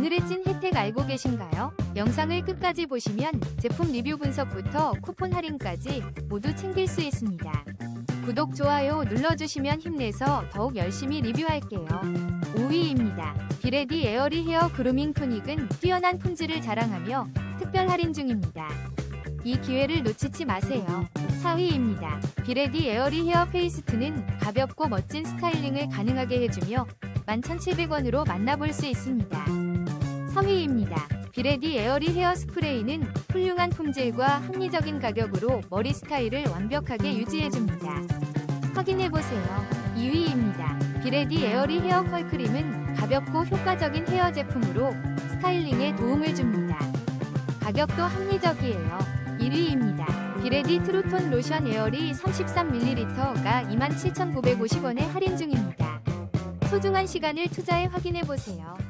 오늘의 찐 혜택 알고 계신가요? 영상을 끝까지 보시면 제품 리뷰 분석부터 쿠폰 할인까지 모두 챙길 수 있습니다. 구독, 좋아요 눌러주시면 힘내서 더욱 열심히 리뷰할게요. 5위입니다. 비레디 에어리 헤어 그루밍 토닉은 뛰어난 품질을 자랑하며 특별 할인 중입니다. 이 기회를 놓치지 마세요. 4위입니다. 비레디 에어리 헤어 페이스트는 가볍고 멋진 스타일링을 가능하게 해주며 11,700원으로 만나볼 수 있습니다. 3위입니다. 비레디 에어리 헤어 스프레이는 훌륭한 품질과 합리적인 가격으로 머리 스타일을 완벽하게 유지해줍니다. 확인해보세요. 2위입니다. 비레디 에어리 헤어 컬크림은 가볍고 효과적인 헤어 제품으로 스타일링에 도움을 줍니다. 가격도 합리적이에요. 1위입니다. 비레디 트루톤 로션 에어리 33ml가 27,950원에 할인 중입니다. 소중한 시간을 투자해 확인해보세요.